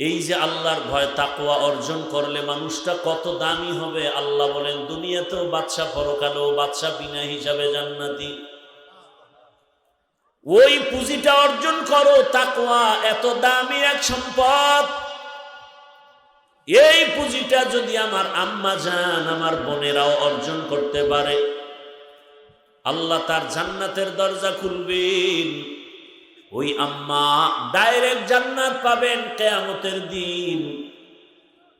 এই যে আল্লাহর ভয়, তাকওয়া অর্জন করলে মানুষটা কত দামি হবে? আল্লাহ বলেন, দুনিয়াতেও বাচ্চা পরকালেও বাচ্চা বিনা হিসাবে জান্নাতি। ওই পুঁজিটা অর্জন করো, তাকওয়া এত দামি এক সম্পদ। এই পুঁজিটা যদি আমার আম্মা যান, আমার বোনেরাও অর্জন করতে পারে। আল্লাহ তার জান্নাতের দরজা খুলবেন। ওই আম্মা ডাইরেক্ট জান্নাত পাবেন কেয়ামতের দিন।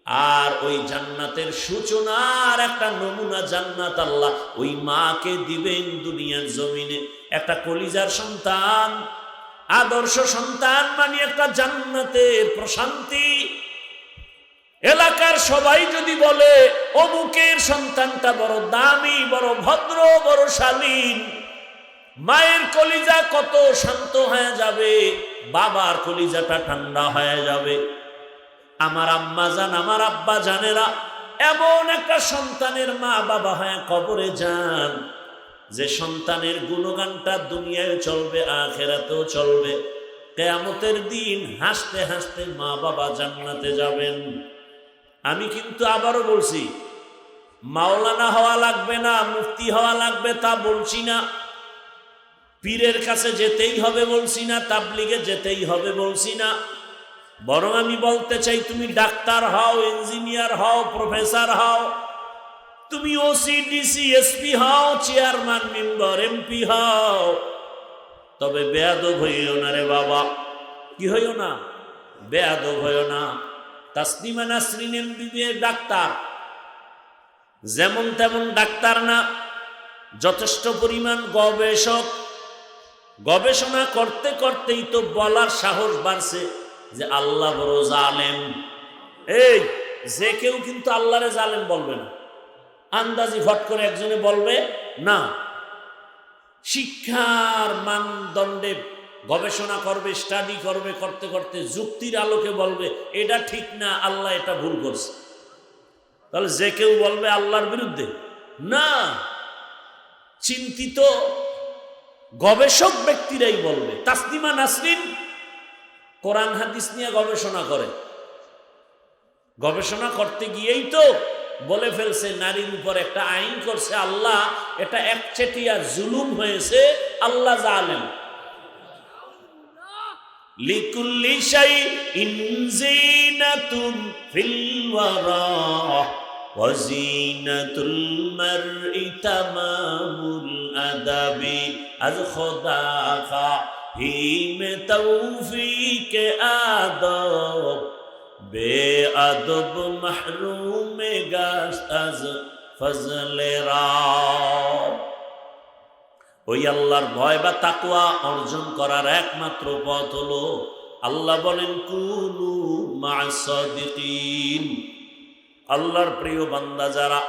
আর ওই জান্নাতের সূচনার একটা নমুনা জান্নাত আল্লাহ ওই মাকে দিবেন দুনিয়ার জমিনে। একটা কলিজার সন্তান, আদর্শ সন্তান মানে একটা জান্নাতের প্রশান্তি। এলাকার সবাই যদি বলে, অমুকের সন্তানটা বড় দামি, বড় ভদ্র, বড় শালীন। মায়ের কলিজা কত শান্ত হয়ে যাবে, বাবার কলিজাটা ঠান্ডা হয়ে যাবে। আমার আম্মা জান, আমার আব্বা জানেরা, এমন একটা সন্তানের মা বাবা হয়ে কবরে যান, যে সন্তানের গুণগানটা দুনিয়ায় চলবে, আখেরাতেও চলবে। কেয়ামতের দিন হাসতে হাসতে মা বাবা জান্নাতে যাবেন। আমি কিন্তু আবারও বলছি, মাওলানা হওয়া লাগবে না মুক্তি হওয়া লাগবে তা বলছি না। পীরের কাছে যেতেই হবে বলছি না, তাবলিগে যেতেই হবে বলছি না। বরং আমি বলতে চাই, তুমি ডাক্তার হও, ইঞ্জিনিয়ার হও, প্রফেসর হও, তুমি ওসি, ডিসি, এসপি হও, চেয়ারম্যান, মেম্বার, এমপি হও। তবে বেয়াদব হইও না রে বাবা। কি হইও না? বেয়াদব হইও না। তাসলিমা নাসরিন এমবিবিএস ডাক্তার। যেমন তেমন ডাক্তার না। যথেষ্ট পরিমাণ গবেষক গবেষণা করতে করতেই তো বলার সাহস বাড়ছে যে আল্লাহ বড় জালেম। এই, যে কেউ কিন্তু আল্লাহরে জালেম বলবে না। আন্দাজি ভট করে একজনে বলবে, না, শিক্ষার মানদণ্ডে গবেষণা করবে স্টাডি করবে, করতে করতে যুক্তির আলোকে বলবে, এটা ঠিক না, আল্লাহ এটা ভুল করছে। তাহলে যে কেউ বলবে আল্লাহর বিরুদ্ধে, না, চিন্তিত গবেষক ব্যক্তিরাই বলবে তাসলিমা নাসরিন কোরআন হাদিস নিয়ে গবেষণা করে। গবেষণা করতে গিয়েই তো বলে ফেলছে, নারীর উপর একটা আইন করছে, আল্লাহ এটা একচেটিয়া জুলুম হয়েছে, আল্লাহ জালেম। লিকুল্লি আদাবি। আজ খোদা খা হিম তৌফিক আদব বে আদব মাহরুম গাছ আজ ফজলে ওই আল্লাহর ভয় বা তাকুয়া অর্জন করার একমাত্র পথ হলো আল্লাহ বলেন, কুনু আল্লাহর প্রিয় বান্দা, যারা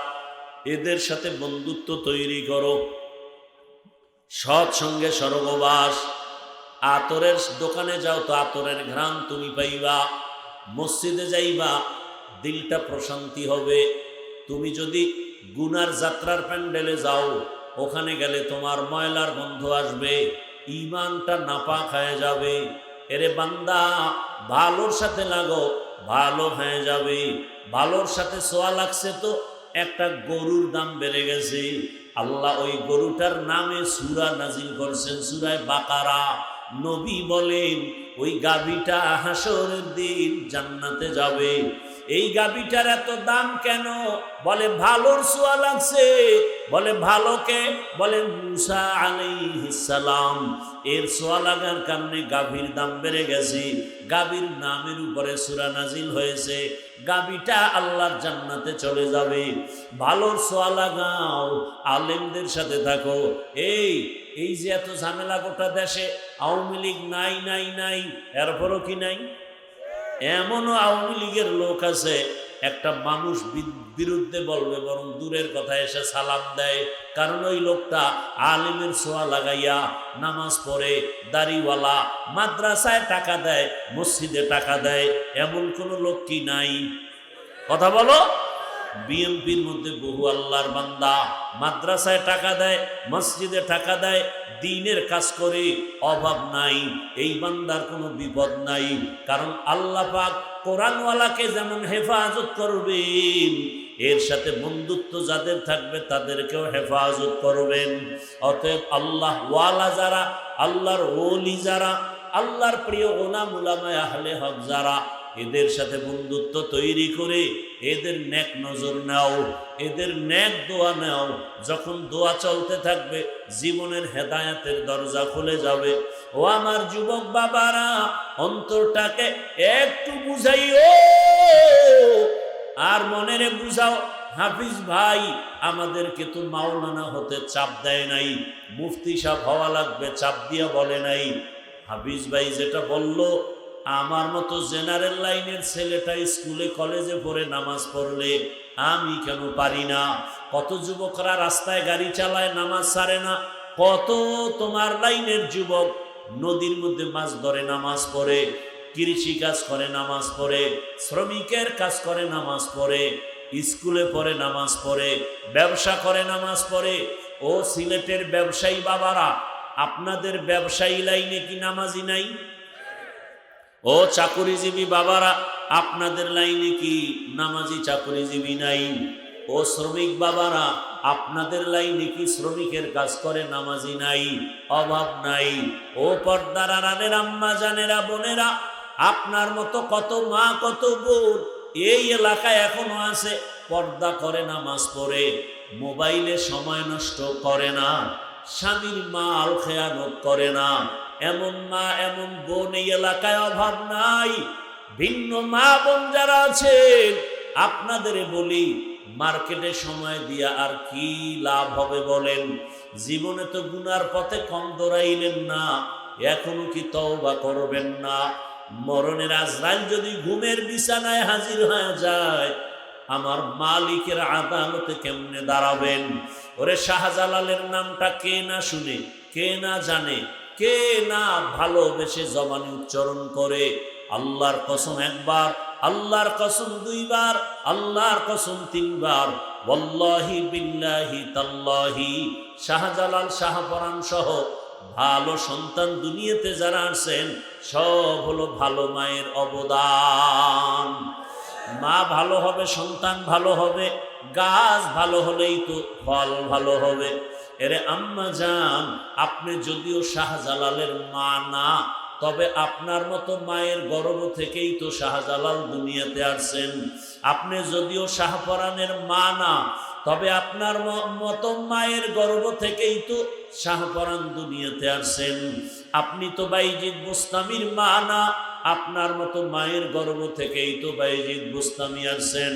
এদের সাথে বন্ধুত্ব তৈরি করো সৎ সঙ্গে স্বর্গবাস আতরের দোকানে যাও তো আতরের ঘ্রাণ তুমি পাইবা। মসজিদে যাইবা, দিলটা প্রশান্তি হবে। তুমি যদি গুনার যাত্রার প্যান্ডেলে যাও, ওখানে গেলে তোমার ময়লার গন্ধ আসবে ইমানটা নাপা খায় যাবে। এরে বান্দা, ভালোর সাথে লাগো, ভালো হয়ে যাবে। ভালোর সাথে সোয়া লাগছে তো একটা গরুর দাম বেড়ে গেছে। আল্লাহ ওই গরুটার নামে সুরা নাজিল করছেন, সুরায় বাকারা। নবী বলেন, ওই গাভীটা হাসরের দিন জান্নাতে যাবে। এই গাভীটার এত দাম কেন? বলে, ভালোর সোয়া লাগছে। বলে ভালোকে বলে, মুসা আলাইহিসালাম এর সোয়া লাগার কারণে গাভীর দাম বেড়ে গেছে। গাভীর নামের উপরে সুরা নাজিল হয়েছে। গাভীটা আল্লাহর জান্নাতে চলে যাবে। ভালোর সোয়া লাগাও, আলেমদের সাথে থাকো। এই এই যে এত ঝামেলা গোটা দেশে আওয়ামী লীগ নাই নাই নাই, এরপরও কি নাই? এমনও আওয়ামী লীগের লোক আছে, একটা মানুষ বিরুদ্ধে বলবে, বরং দূরের কথা এসে সালাম দেয়। কারণ ওই লোকটা আলিমের সোয়া লাগাইয়া নামাজ পড়ে, দাড়িওয়ালা, মাদ্রাসায় টাকা দেয়, মসজিদে টাকা দেয়, এমন কোনো লোক কি নাই? কথা বলো। বিএমপির মধ্যে বহু আল্লাহর বান্দা, মাদ্রাসায় টাকা দেয়, মসজিদে টাকা দেয়, দিনের কাজ করে অভাব নাই, এই বান্দার কোনো বিপদ নাই, কারণ আল্লাহ পাক কোরআনওয়ালাকে যেমন হেফাজত করবেন এর সাথে বন্ধুত্ব যাদের থাকবে তাদেরকেও হেফাজত করবেন। অতএব আল্লাহ ওয়ালা যারা, আল্লাহর ওলি যারা, আল্লাহর প্রিয় ওলাম উলামায় আহলে হক যারা, এদের সাথে বন্ধুত্ব তৈরি করে এদের ন্যাক নজর নাও, এদের ন্যাক দোয়া নাও। যখন দোয়া চলতে থাকবে, জীবনের হেদায়াতের দরজা খুলে যাবে। ও আমার যুবক বাবারা, অন্তরটাকে একটু বুঝাইও। আর মনে মনেরে বুঝাও, হাফিজ ভাই, আমাদেরকে তো মাওলানা হতে চাপ দেয় নাই, মুফতি সাহ হওয়া লাগবে, চাপ দিয়া বলে নাই। হাফিজ ভাই যেটা বলল, আমার মতো জেনারেল লাইনের ছেলেটা স্কুলে, কলেজে পড়ে নামাজ পড়লে আমি কেন পারি না? কত যুবকরা রাস্তায় গাড়ি চালায়, নামাজ সারে না? কত তোমার লাইনের যুবক নদীর মধ্যে মাছ ধরে নামাজ পড়ে কৃষি কাজ করে, নামাজ পড়ে, শ্রমিকের কাজ করে, নামাজ পড়ে, স্কুলে পড়ে, নামাজ পড়ে, ব্যবসা করে, নামাজ পড়ে। ও সিলেটের ব্যবসায়ী বাবারা, আপনাদের ব্যবসায়ী লাইনে কি নামাজি নাই? ও চাকুরিজীবী বাবারা, আপনাদের লাইনে কি নামাজি চাকুরিজীবী নাই? ও শ্রমিক বাবারা, আপনাদের লাইনে কি শ্রমিকের কাজ করে, নামাজি নাই? অভাব নাই। ও পর্দার আড়ালের আম্মা জানেরা, বোনেরা আপনার মতো কত মা, কত বোন এই এলাকায় এখনও আছে, পর্দা করে, নামাজ পড়ে, মোবাইলে সময় নষ্ট করে না, স্বামীর মা আল খেয়ানত করে না, এমন মা, এমন বোন এই এলাকায় অভাব নাই। ভিন্ন মা, বোন যারা আছেন, আপনাদের বলি, মার্কেটে সময় দিয়া আর কি লাভ হবে বলেন? জীবনে তো গুনার পথে কম দৌড়াইলেন না, এখনও কি তওবা করবেন না? মরণের আজরাইল যদি ঘুমের বিছানায় হাজির হয়ে যায়, আমার মালিকের আদালতে কেমনে দাঁড়াবেন? ওরে শাহজালালের নামটা কে না শুনে, কে না জানে, কে না ভালোবেসে জবানি উচ্চারণ করে? আল্লাহর কসম একবার, আল্লাহর কসম দুইবার, আল্লাহর কসম তিনবার। বল্লাহি বিল্লাহি তাল্লাহি। শাহজালাল, শাহপরাণ সহ ভালো সন্তান দুনিয়াতে যারা আসছেন সব হলো ভালো মায়ের অবদান। মা ভালো হবে, সন্তান ভালো হবে, গাছ ভালো হলেই তো ফল ভালো হবে। এরে আম্মা যান আপনি যদিও শাহজালালের মা না, তবে আপনার মতো মায়ের গর্ব থেকেই তো শাহজালাল দুনিয়াতে আসছেন। আপনি যদিও শাহপরাণের মা না তবে আপনার মতো মায়ের গর্ব থেকেই তো শাহপরাণ দুনিয়াতে আসছেন আপনি তো বাইজিদ বুস্তামির মা না, আপনার মতো মায়ের গর্ব থেকেই তো বাইজিদ বুস্তামি আসছেন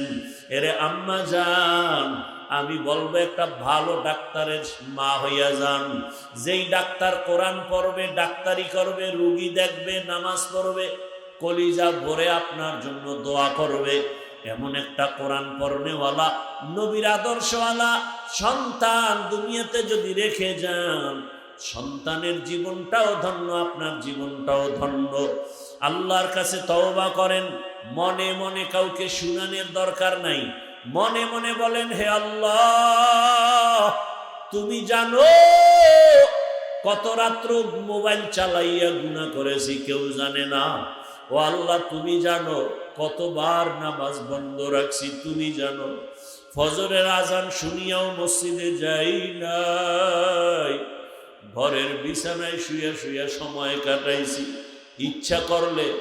এরে আম্মা যান আমি বলব একটা ভালো ডাক্তারের মা হইয়া যান। যেই ডাক্তার কোরআন পড়বে, ডাক্তারি করবে, রুগী দেখবে, নামাজ পড়বে, কলিজা ভরে আপনার জন্য দোয়া করবে। এমন একটা কোরআন পড়নেওয়ালা, নবীর আদর্শওয়ালা, সন্তান দুনিয়াতে যদি রেখে যান, সন্তানের জীবনটাও ধন্য, আপনার জীবনটাও ধন্য। আল্লাহর কাছে তওবা করেন, মনে মনে কাউকে শুনানের দরকার নাই। মনে মনে বলেন, হে আল্লাহ, তুমি জানো, কত রাত্র মোবাইল চালাইয়া গুণা করেছি, কেউ জানে না। ও আল্লাহ, তুমি জানো কতবার নামাজ বন্ধ রাখছি তুমি জানো? ফজরের আজান শুনিয়াও মসজিদে যাই নাই। ঘরের বিছানায় শুয়ে শুয়ে সময় কাটাইছি। ইচ্ছা করলে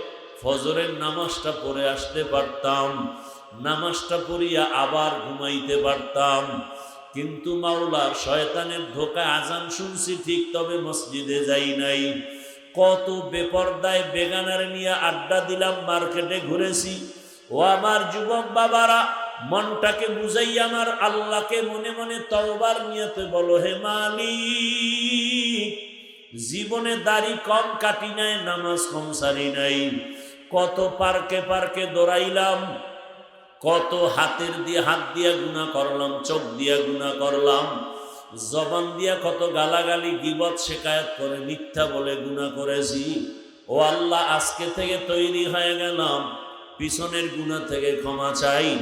ফজরের নামাজটা পড়ে আসতে পারতাম। নামাজটা পড়িয়া আবার ঘুমাইতে পারতাম। কিন্তু মাওলা শয়তানের ধোকা আজান শুনছি ঠিক তবে মসজিদে যাই নাই। কত বেপর্দায় বেগানার নিয়ে আড্ডা দিলাম, মার্কেটে ঘুরেছি। ও আমার যুবক বাবারা, মনটাকে বুঝাই আমার আল্লাহকে মনে মনে তওবার নিয়তে বলো, হে মালিক, জীবনে দাড়ি কম কাটি নাই, নামাজ কম সারি নাই। কত পার্কে পার্কে দৌড়াইলাম, কত হাতের দিয়ে হাত দিয়া গুণা করলাম, চোখ দিয়া গুণা করলাম। জবান দিয়া কত গালাগালি গিবত শেখায়ত করে, মিথ্যা বলে গুণা করেছি। ও আল্লাহ, আজকে থেকে তৈরি হয়ে গেলাম। পিছনের গুণা থেকে ক্ষমা চাই।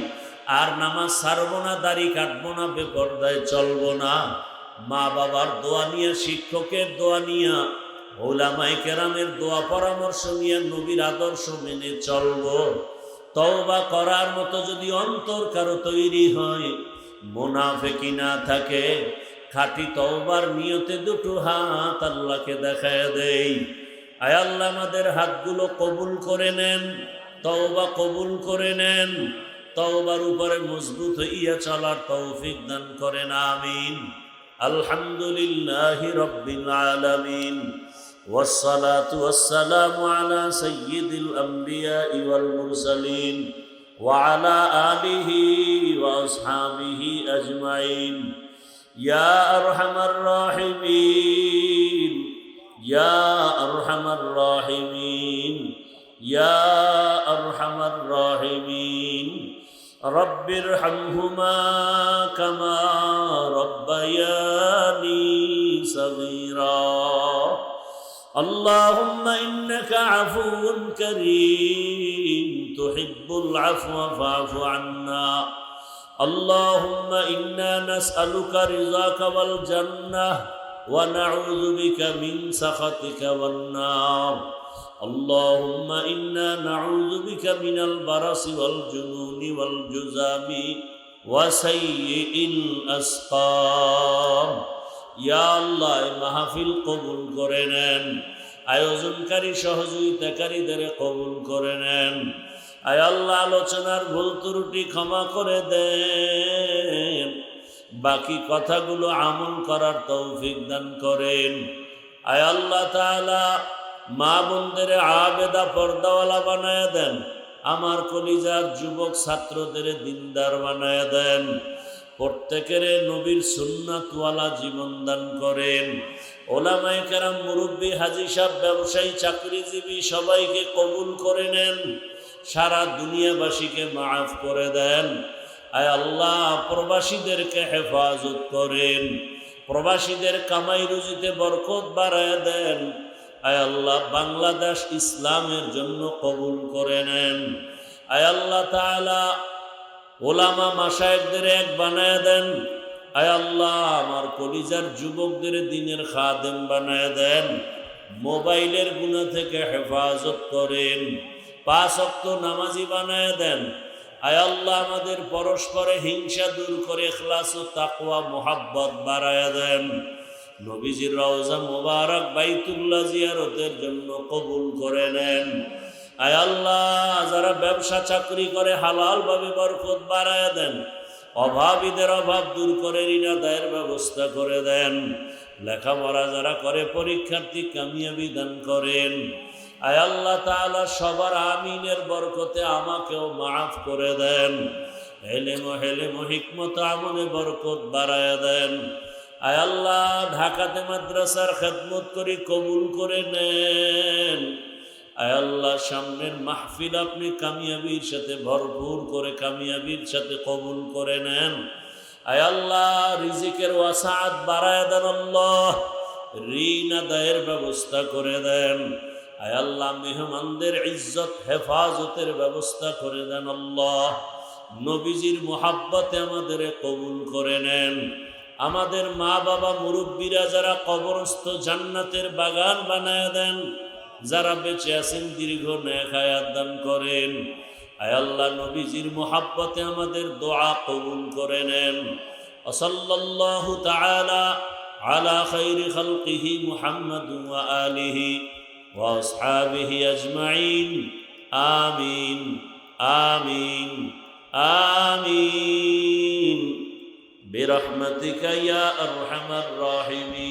আর নামাজ ছাড়বো না, দাড়ি কাটবো না, বেপর্দায় চলবো না। মা বাবার দোয়া নিয়ে, শিক্ষকের দোয়া নিয়ে ওলামাই কেরামের দোয়া পরামর্শ নিয়ে, নবীর আদর্শ মেনে চলবো। তওবা করার মতো যদি অন্তর কারও তৈরি হয় মোনাফেকি না থাকে। খাঁটি তওবার নিয়তে দুটো হাত আল্লাহকে দেখায় দেই আয় আল্লাহ আমাদের হাতগুলো কবুল করে নেন তওবা কবুল করে নেন তওবার উপরে মজবুত হইয়া চলার তৌফিক দান করেন আমিন আলহামদুলিল্লাহ রব্বিল আলামিন والصلاة والسلام على سيد الأنبياء والمرسلين وعلى آله وأصحابه أجمعين يا أرحم الراحمين يا أرحم الراحمين يا أرحم الراحمين رب ارحمهما كما ربياني صغيرا اللهم إنك عفو كريم تحب العفو فاعف عنا اللهم إنا نسألك رضاك والجنة ونعوذ بك من سخطك والنار اللهم إنا نعوذ بك من البرص والجنون والجزام وسيء الأسقام ইয়া আল্লাহ এই মাহফিল কবুল করে নেন আয়োজনকারী সহযোগিতাকারীদের কবুল করে নেন। আয় আল্লাহ, আলোচনার ভুল ত্রুটি ক্ষমা করে দেন। বাকি কথাগুলো আমল করার তৌফিক দান করেন। আয় আল্লাহ তাআলা, মা বোনদের আবেদা পর্দাওয়ালা বানায় দেন। আমার কলিজার যুবক ছাত্রদের দিনদার বানায় দেন। প্রত্যেকের নবীর সুন্নাতওয়ালা জীবন দান করেন। ওলামাই কারাম মুরব্বী হাজি সাহ ব্যবসায়ী, চাকরিজীবী, সবাইকে কবুল করে নেন। সারা দুনিয়াবাসীকে মাফ করে দেন। আয় আল্লাহ, প্রবাসীদেরকে হেফাজত করেন। প্রবাসীদের কামাই রুজিতে বরকত বাড়ায় দেন। আয় আল্লাহ, বাংলাদেশ ইসলামের জন্য কবুল করে নেন। আয় আল্লাহ তাআলা ওলামা মাসায়কদের এক বানায় দেন। আয় আল্লাহ, আমার কলিজার যুবকদের দিনের খাদেম বানায় দেন, মোবাইলের গুণা থেকে হেফাজত করেন, পাঁচ অক্ত নামাজি বানায় দেন। আয় আল্লাহ, আমাদের পরস্পরে হিংসা দূর করে খ্লাস ও তাকওয়া, মোহাব্বত বাড়ায় দেন। নবীজির রওজা মোবারক বাইতুল্লাহ জিয়ারতের জন্য কবুল করে নেন। আয় আল্লাহ, যারা ব্যবসা চাকরি করে হালাল ভাবে বরকত বাড়ায় দেন অভাবীদের অভাব দূর করে ঋণ আদায়ের ব্যবস্থা করে দেন। লেখাপড়া যারা করে, পরীক্ষার্থী কামিয়াবি দান করেন। আয় আল্লাহ তাআলা সবার আমিনের বরকতে আমাকেও মাফ করে দেন। হেলেম হেলেম হিকমত আমলে বরকত বাড়ায় দেন। আয় আল্লাহ ঢাকাতে মাদ্রাসার খেদমত করে কবুল করে নেন। আল্লাহ, সামনের মাহফিল আপনি কামিয়াবির সাথে ভরপুর করে কামিয়াবির সাথে কবুল করে নেন। আল্লাহ, রিজিকের ওয়াসাদ বাড়ায় দেন আল্লাহ, ঋণ আদায়ের ব্যবস্থা করে দেন। আল্লাহ, মেহমানদের ইজ্জত, হেফাজতের ব্যবস্থা করে দেন আল্লাহ। নবীজির মোহাব্বতে আমাদের কবুল করে নেন। আমাদের মা বাবা মুরব্বীরা যারা কবরস্থ জান্নাতের বাগান বানায় দেন যারা বেঁচে আছেন দীর্ঘ নেখায়াত দান করেন আয় আল্লাহ নবীজির মোহাব্বতে আমাদের দোয়া কবুল করে নেন ওসল্লাল্লাহু তাআলা على خير خلقه محمد وآله وأصحابه أجمعين آمين آمين آمين برحمتك يا أرحم الراحمين